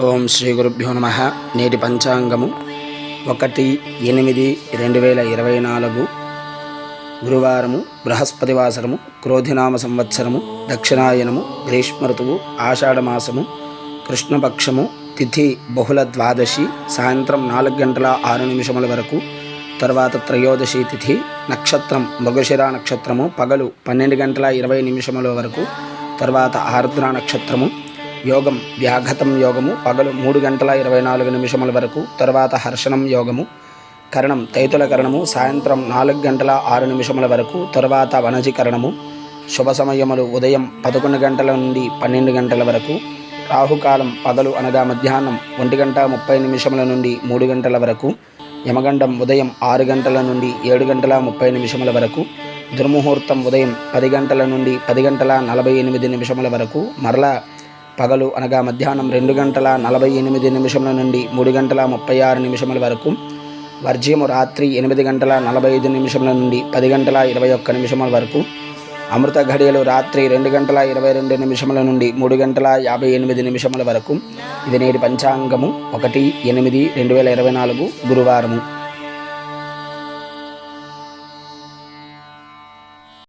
ఓం శ్రీ గురుభ్యో నమ. నేటి పంచాంగము ఒకటి ఎనిమిది రెండు వేల ఇరవై నాలుగు. గురువారము బృహస్పతివాసరము క్రోధినామ సంవత్సరము దక్షిణాయనము గ్రీష్మ ఋతువు ఆషాఢమాసము కృష్ణపక్షము తిథి బహుళ ద్వాదశి సాయంత్రం నాలుగు గంటల ఆరు నిమిషముల వరకు తర్వాత త్రయోదశి తిథి నక్షత్రం మృగశిర నక్షత్రము పగలు పన్నెండు గంటల ఇరవై నిమిషముల వరకు తర్వాత ఆర్ద్ర నక్షత్రము యోగం వ్యాఘతం యోగము పగలు మూడు గంటల ఇరవై నాలుగు నిమిషముల వరకు తర్వాత హర్షణం యోగము కరణం తైతుల కరణము సాయంత్రం నాలుగు గంటల ఆరు నిమిషముల వరకు తర్వాత వనజీకరణము శుభ సమయములు ఉదయం పదకొండు గంటల నుండి పన్నెండు గంటల వరకు రాహుకాలం పగలు అనగా మధ్యాహ్నం ఒంటి గంట ముప్పై నిమిషముల నుండి మూడు గంటల వరకు యమగండం ఉదయం ఆరు గంటల నుండి ఏడు గంటల ముప్పై నిమిషముల వరకు దుర్ముహూర్తం ఉదయం పది గంటల నుండి పది గంటల నలభై ఎనిమిది నిమిషముల వరకు మరలా పగలు అనగా మధ్యాహ్నం రెండు గంటల నలభై ఎనిమిది నిమిషముల నుండి మూడు గంటల ముప్పై ఆరు నిమిషముల వరకు వర్జ్యము రాత్రి ఎనిమిది గంటల నలభై ఐదు నిమిషముల నుండి పది గంటల ఇరవై ఒక్క నిమిషముల వరకు అమృత ఘడియలు రాత్రి రెండు గంటల ఇరవై రెండు నిమిషముల నుండి మూడు గంటల యాభై ఎనిమిది నిమిషముల వరకు. ఇది నేటి పంచాంగము ఒకటి ఎనిమిది రెండు వేల ఇరవై నాలుగు గురువారము.